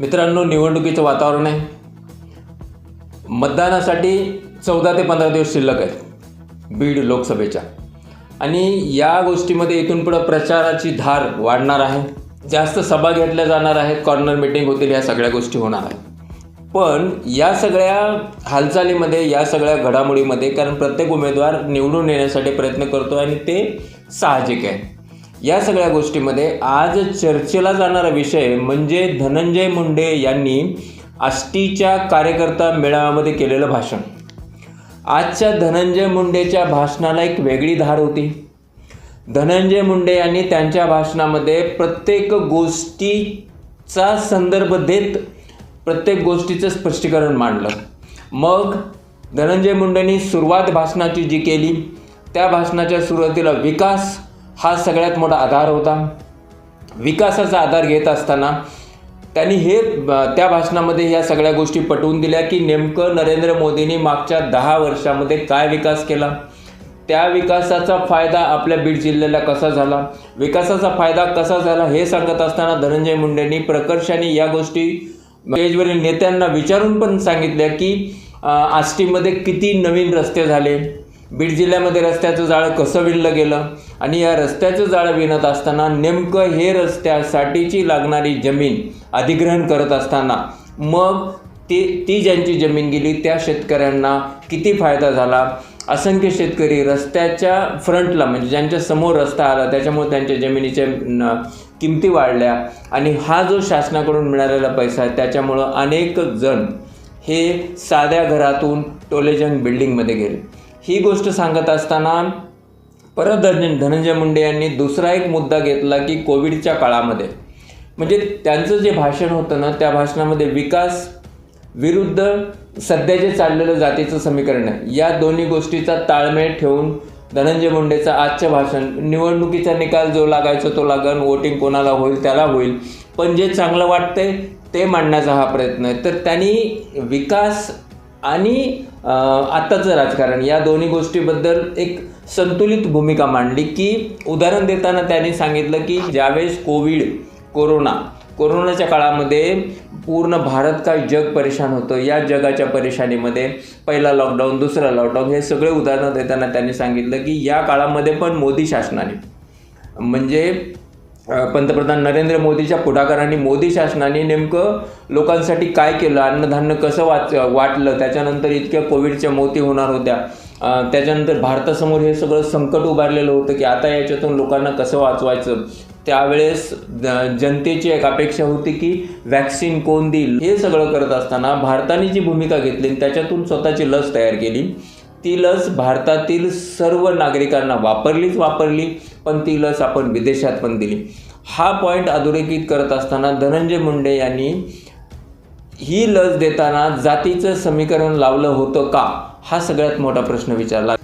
मित्रांनो निवडणुकीचं वातावरण आहे. मतदानासाठी चौदा ते पंधरा दिवस शिल्लक आहेत. बीड लोकसभेच्या. आणि या गोष्टीमध्ये इथून पुढं प्रचाराची धार वाढणार आहे. जास्त सभा घेतल्या जाणार आहेत. कॉर्नर मिटिंग होतील या सगळ्या गोष्टी होणार आहेत. पण या सगळ्या हालचालीमध्ये या सगळ्या घडामोडीमध्ये कारण प्रत्येक उमेदवार निवडून येण्यासाठी प्रयत्न करतो आणि ते साहजिक आहे. या सगळ्या गोष्टीमध्ये आज चर्चेला जाणारा विषय म्हणजे धनंजय मुंडे यांनी आष्टीच्या कार्यकर्ता मेळाव्यामध्ये केलेलं भाषण. आजच्या धनंजय मुंडेच्या भाषणाला एक वेगळी धार होती. धनंजय मुंडे यांनी त्यांच्या भाषणामध्ये प्रत्येक गोष्टीचा संदर्भ देत प्रत्येक गोष्टीचं स्पष्टीकरण मांडलं. मग धनंजय मुंडेंनी सुरुवात भाषणाची जी केली त्या भाषणाच्या सुरुवातीला विकास हा सगळ्यात मोठा आधार होता. विकासाचा आधार घेत असताना त्यांनी हे त्या भाषणामध्ये ह्या सगळ्या गोष्टी पटवून दिल्या की नेमकं नरेंद्र मोदींनी मागच्या दहा वर्षामध्ये काय विकास केला? त्या विकासाचा फायदा आपल्या बीड जिल्ह्याला कसा झाला? विकासाचा फायदा कसा झाला हे सांगत असताना धनंजय मुंडेंनी प्रकर्षाने या गोष्टी स्टेजवरील नेत्यांना विचारून पण सांगितल्या की आष्टीमध्ये किती नवीन रस्ते झाले? बीड जिल्ह्यामध्ये रस्त्याचं जाळं कसं विणलं गेलं? आणि या रस्त्याचं जाळं विणत असताना नेमकं हे रस्त्यासाठीची लागणारी जमीन अधिग्रहण करत असताना मग ती ती ज्यांची जमीन गेली त्या शेतकऱ्यांना किती फायदा झाला? असंख्य शेतकरी रस्त्याच्या फ्रंटला म्हणजे ज्यांच्या समोर रस्ता आला त्याच्यामुळे त्यांच्या जमिनीच्या किमती वाढल्या. आणि हा जो शासनाकडून मिळालेला पैसा आहे त्याच्यामुळं अनेक जण हे साध्या घरातून टोलेजंग बिल्डिंगमध्ये गेले. ही गोष्ट सांगत असताना परत धनंजय मुंडे यांनी दुसरा एक मुद्दा घेतला की कोविडच्या काळामध्ये. म्हणजे त्यांचं जे भाषण होतं ना त्या भाषणामध्ये विकास विरुद्ध सध्या जे चाललेलं जातीचं समीकरण आहे. या दोन्ही गोष्टीचा ताळमेळ ठेवून धनंजय मुंडेचं आजचं भाषण निवडणुकीचा निकाल जो लागायचा तो लागन वोटिंग कोणाला होईल त्याला होईल. पण जे चांगलं वाटतंय ते मांडण्याचा हा प्रयत्न आहे. तर त्यांनी विकास आणि आत्ताचं राजकारण या दोन्ही गोष्टीबद्दल एक संतुलित भूमिका मांडली की उदाहरण देताना त्यांनी सांगितलं की ज्यावेळेस कोविड कोरोना कोरोनाच्या काळामध्ये पूर्ण भारत काय जग परेशान होतं या जगाच्या परेशानीमध्ये पहिला लॉकडाऊन दुसरा लॉकडाऊन हे सगळे उदाहरणं देताना त्यांनी सांगितलं की या काळामध्ये पण मोदी शासनाने म्हणजे पंतप्रधान नरेंद्र मोदीच्या पुढाकारांनी मोदी शासनाने नेमकं लोकांसाठी काय केलं अन्नधान्य कसं वाच वाटलं त्याच्यानंतर इतक्या कोविडच्या मोती होणार होत्या. त्याच्यानंतर भारतासमोर हे सगळं संकट उभारलेलं होतं की आता याच्यातून लोकांना कसं वाचवायचं? त्यावेळेस जनतेची एक अपेक्षा होती की वॅक्सिन कोण देईल हे सगळं करत असताना भारताने जी भूमिका घेतली त्याच्यातून स्वतःची लस तयार केली ती लस भारतातील सर्व नागरिकांना वापरलीच वापरली. पण ती लस आपण विदेशात पण दिली. हा पॉईंट अधोरेखित करत असताना धनंजय मुंडे यांनी ही लस देताना जातीचं समीकरण लावलं होतं का? हा सगळ्यात मोठा प्रश्न विचारला.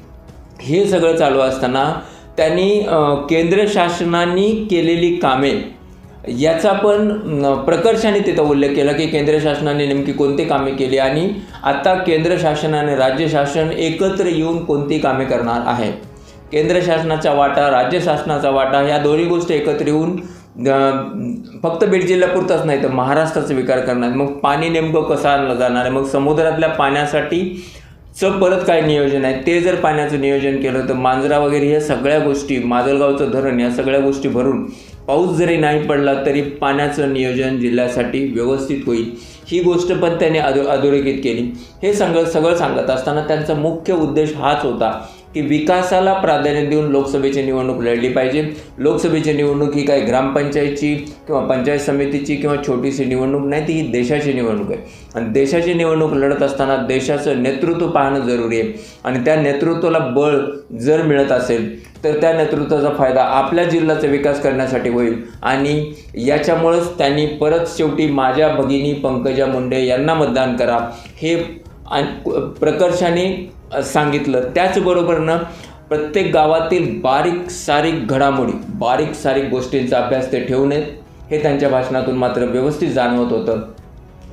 हे सगळं चालू असताना त्यांनी केंद्र शासनाने केलेली कामे याचा पण प्रकर्षाने तिथं उल्लेख केला की केंद्र शासनाने नेमकी कोणती कामे केली आणि आता केंद्र शासनाने राज्य शासन एकत्र येऊन कोणती कामे करणार आहे? केंद्र शासनाचा वाटा राज्य शासनाचा वाटा ह्या दोन्ही गोष्टी एकत्र येऊन फक्त बीड जिल्ह्यापुरताच नाही तर महाराष्ट्राचा विकार करणार. मग पाणी नेमकं कसं आणलं जाणार? आहे मग समुद्रातल्या पाण्यासाठी चं परत काय नियोजन आहे? ते जर पाण्याचं नियोजन केलं तर मांजरा वगैरे ह्या सगळ्या गोष्टी माजलगावचं धरण या सगळ्या गोष्टी भरून पाऊस जरी नाही पडला तरी पाण्याचं नियोजन जिल्ह्यासाठी व्यवस्थित होईल. ही गोष्ट पण त्याने अधो अधोरेखित केली. हे सगळं सगळं सांगत असताना त्यांचा मुख्य उद्देश हाच होता. की विकासाला प्राधान्य देऊन लोकसभेची निवडणूक लढली पाहिजे. लोकसभेची निवडणूक ही काय ग्रामपंचायतची किंवा पंचायत समितीची किंवा छोटीशी निवडणूक नाही ती ही देशाची निवडणूक आहे. आणि देशाची निवडणूक लढत असताना देशाचं नेतृत्व पाहणं जरुरी आहे. आणि त्या नेतृत्वाला बळ जर मिळत असेल तर त्या नेतृत्वाचा फायदा आपल्या जिल्ह्याचा विकास करण्यासाठी होईल. आणि याच्यामुळंच त्यांनी परत शेवटी माझ्या भगिनी पंकजा मुंडे यांना मतदान करा. हे आणि प्रकर्षाने सांगितलं. त्याचबरोबरनं प्रत्येक गावातील बारीक सारीक घडामोडी बारीक सारीक गोष्टींचा अभ्यास ते ठेवू नयेत हे त्यांच्या भाषणातून मात्र व्यवस्थित जाणवत होतं.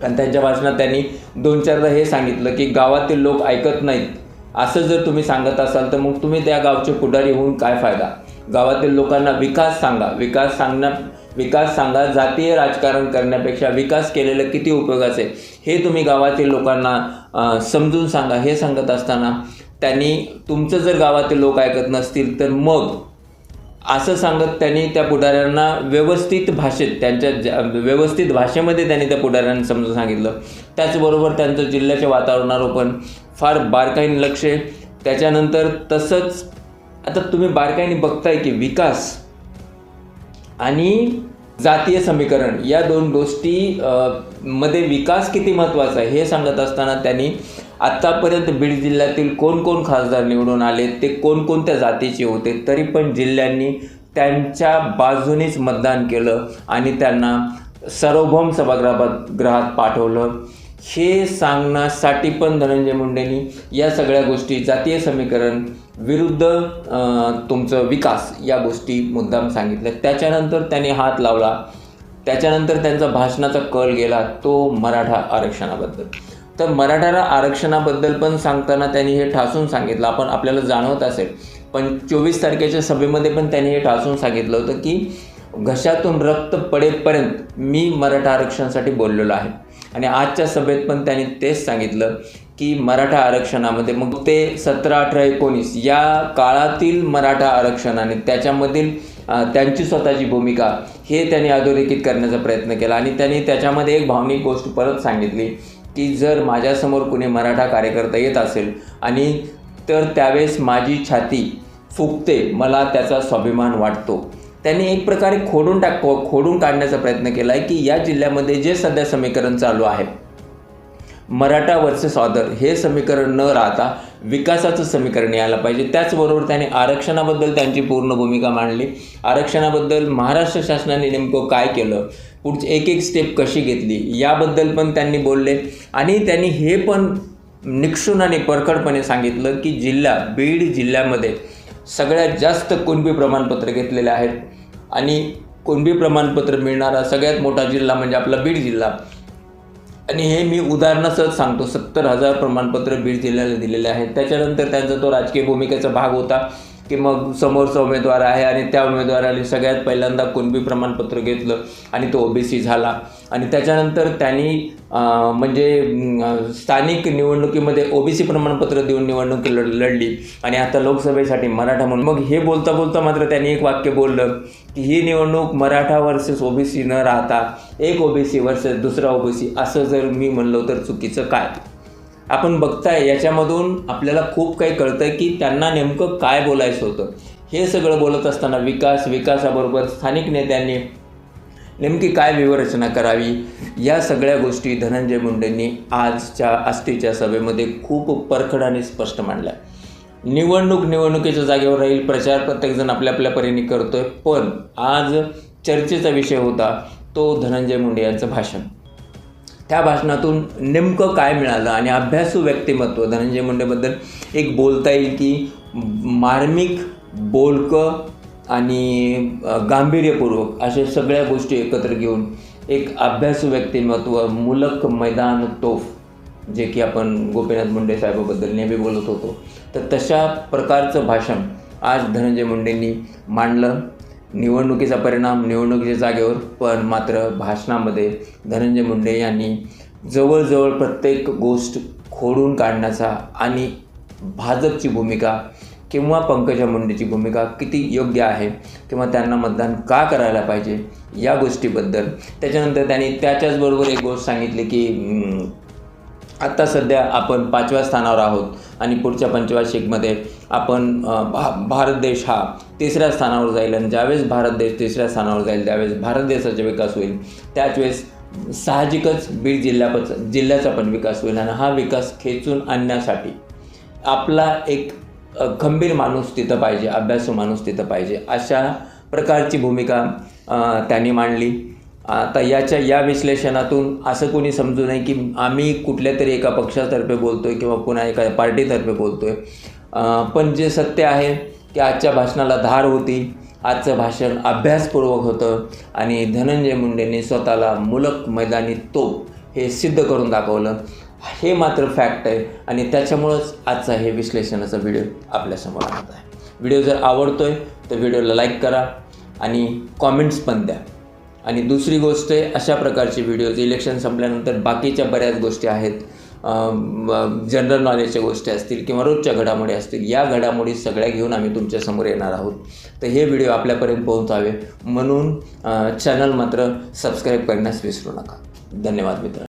आणि त्यांच्या भाषणात त्यांनी दोन चारदा हे सांगितलं की गावातील लोक ऐकत नाहीत. असं जर तुम्ही सांगत असाल तर मग तुम्ही त्या गावचे पुढारी होऊन काय फायदा? गावातील लोकांना विकास सांगा. विकास सांगण्या विकास सांगा जातीय राजकारण करण्यापेक्षा विकास केलेलं किती उपयोगाचं? आहे हे तुम्ही गावातील लोकांना समजून सांगा हे सांगत असताना त्यांनी तुमचं जर गावातील लोक ऐकत नसतील तर मग असं सांगत त्यांनी त्या पुढाऱ्यांना व्यवस्थित भाषेत त्यांच्या ज्या व्यवस्थित भाषेमध्ये त्यांनी त्या पुढाऱ्यांना समजून सांगितलं. त्याचबरोबर त्यांचं जिल्ह्याच्या वातावरणावर पण फार बारकाईने लक्ष आहे. त्याच्यानंतर तसंच आता तुम्ही बारकाईने बघताय की विकास आणि जातीय समीकरण या दोन गोष्टी मध्ये विकास किती महत्त्वाचा आहे हे सांगत असताना त्यांनी आत्तापर्यंत बीड जिल्ह्यातील कोण कोण खासदार निवडून आले ते कोणकोणत्या जातीचे होते तरी पण जिल्ह्यांनी त्यांच्या बाजूनेच मतदान केलं आणि त्यांना सार्वभौम सभागृहात ग्रहात पाठवलं. हे सांगण्यासाठी पण धनंजय मुंडेंनी या सगळ्या गोष्टी जातीय समीकरण विरुद्ध तुमचं विकास या गोष्टी मुद्दाम सांगितल्या. त्याच्यानंतर त्यांनी हात लावला. त्याच्यानंतर त्यांचा भाषणाचा कल गेला तो मराठा आरक्षणाबद्दल. तर मराठा आरक्षणाबद्दल पण सांगताना त्यांनी हे ठासून सांगितलं. आपण आपल्याला जाणवत असेल. पण चोवीस तारखेच्या सभेमध्ये पण त्यांनी हे ठासून सांगितलं होतं की घशातून रक्त पडेपर्यंत मी मराठा आरक्षणासाठी बोललेलो आहे. आणि आजच्या सभेत पण त्यांनी तेच सांगितलं की मराठा आरक्षणामध्ये मग ते सतरा अठरा एकोणीस या काळातील मराठा आरक्षण आणि त्याच्यामधील त्यांची स्वतःची भूमिका हे त्यांनी अधोरेखित करण्याचा प्रयत्न केला. आणि त्यांनी त्याच्यामध्ये एक भावनिक गोष्ट परत सांगितली की जर माझ्यासमोर कुणी मराठा कार्यकर्ता येत असेल आणि तर त्यावेळेस माझी छाती फुगते मला त्याचा स्वाभिमान वाटतो. त्यांनी एक प्रकारे खोडून टाक खोडून काढण्याचा प्रयत्न केला आहे की या जिल्ह्यामध्ये जे सध्या समीकरण चालू आहे मराठा वर्सेस ऑदर हे समीकरण न राहता विकासाचं समीकरण यायला पाहिजे. त्याचबरोबर त्याने आरक्षणाबद्दल त्यांची पूर्ण भूमिका मांडली. आरक्षणाबद्दल महाराष्ट्र शासनाने नेमकं काय केलं पुढची एक एक स्टेप कशी घेतली याबद्दल पण त्यांनी बोलले. आणि त्यांनी हे पण निक्षून आणि परखडपणे सांगितलं की जिल्हा बीड जिल्ह्यामध्ये सगळ्यात जास्त कुणबी प्रमाणपत्र घेतलेले आहेत. आणि कुणबी प्रमाणपत्र मिळणारा सगळ्यात मोठा जिल्हा म्हणजे आपला बीड जिल्हा. आणि हे मी उदाहरणासह सांगतो सत्तर हजार प्रमाणपत्र बीड जिल्ह्याला दिलेले आहेत. त्याच्यानंतर त्यांचा तो राजकीय भूमिकेचा भाग होता की मग समोरचा उमेदवार आहे आणि त्या उमेदवाराने सगळ्यात पहिल्यांदा कुणबी प्रमाणपत्र घेतलं आणि तो ओबीसी झाला. आणि त्याच्यानंतर त्यांनी म्हणजे स्थानिक निवडणुकीमध्ये ओबीसी प्रमाणपत्र देऊन निवडणूक लढ लढली. आणि आता लोकसभेसाठी मराठा म्हणून. मग हे बोलता बोलता मात्र त्यांनी एक वाक्य बोललं ही निवडणूक मराठा वर्सेस ओबीसी न राहता एक ओबीसी वर्सेस दुसरा ओबीसी असं जर मी म्हणलो तर चुकीचं काय? आपण बघताय याच्यामधून आपल्याला खूप काही कळतंय की त्यांना नेमकं काय बोलायचं होतं. हे सगळं बोलत असताना विकास विकासाबरोबर स्थानिक नेत्यांनी नेमकी काय विवरचना करावी? या सगळ्या गोष्टी धनंजय मुंडेंनी आजच्या आष्टीच्या सभेमध्ये खूप परखड आणि स्पष्ट मांडल्या. निवडणूक निवडणुकीच्या जागेवर राहील प्रचार प्रत्येकजण आपल्या आपल्या परीने करतोय. पण आज चर्चेचा विषय होता तो धनंजय मुंडे यांचं भाषण. त्या भाषणातून नेमकं काय मिळालं आणि अभ्यासू व्यक्तिमत्व धनंजय मुंडेबद्दल एक बोलता येईल की मार्मिक बोलकं आणि गांभीर्यपूर्वक अशा सगळ्या गोष्टी एकत्र घेऊन एक अभ्यासू व्यक्तिमत्व मुलक मैदान तोफ जे की आपण गोपीनाथ मुंडे साहेबाबद्दल नेहमी बोलत होतो. तर तशा प्रकारचं भाषण आज धनंजय मुंडेंनी मांडलं. निवडणुकीचा परिणाम निवडणुकीच्या जागेवर पण मात्र भाषणामध्ये धनंजय मुंडे यांनी जवळजवळ प्रत्येक गोष्ट खोडून काढण्याचा आणि भाजपची भूमिका किंवा पंकजा मुंडेची भूमिका किती योग्य आहे किंवा त्यांना मतदान का करायला पाहिजे या गोष्टीबद्दल. त्याच्यानंतर त्यांनी त्याच्याचबरोबर एक गोष्ट सांगितली की आत्ता सध्या आपण पाचव्या स्थानावर आहोत आणि पुढच्या पंचवार्षिकमध्ये आपण भा भारत देश हा तिसऱ्या स्थानावर जाईल आणि ज्यावेळेस भारत देश तिसऱ्या स्थानावर जाईल त्यावेळेस भारत देशाचा विकास होईल त्याच वेळेस साहजिकच बीड जिल्ह्यापच जिल्ह्याचा पण विकास होईल आणि हा विकास खेचून आणण्यासाठी आपला एक खंबीर माणूस तिथं पाहिजे अभ्यासू माणूस तिथं पाहिजे अशा प्रकारची भूमिका त्यांनी मांडली. आता याच्या या विश्लेषणातून असं कोणी समजू नये की आम्ही कुठल्या तरी एका पक्षातर्फे बोलतो आहे किंवा पुन्हा एका पार्टीतर्फे बोलतो आहे पण जे सत्य आहे की आजच्या भाषणाला धार होती आजचं भाषण अभ्यासपूर्वक होतं आणि धनंजय मुंडेंनी स्वतःला मुलक मैदानी तोप हे सिद्ध करून दाखवलं हे मात्र फॅक्ट आहे आणि त्याच्यामुळंच आजचा हे विश्लेषणाचा व्हिडिओ आपल्यासमोर आणत आहे. व्हिडिओ जर आवडतो आहे तर व्हिडिओला लाईक करा आणि कॉमेंट्स पण द्या. आणि दुसरी गोष्ट आहे अशा प्रकारचे व्हिडिओज इलेक्शन संपल्यानंतर बाकीच्या बऱ्याच गोष्टी आहेत. जनरल नॉलेजच्या गोष्टी असतील किंवा रोजच्या घडामोडी असतील या घडामोडी सगळ्या घेऊन आम्ही तुमच्यासमोर येणार आहोत. तर हे व्हिडिओ आपल्यापर्यंत पोहोचावे. म्हणून चॅनल मात्र सबस्क्राईब करण्यास विसरू नका. धन्यवाद मित्र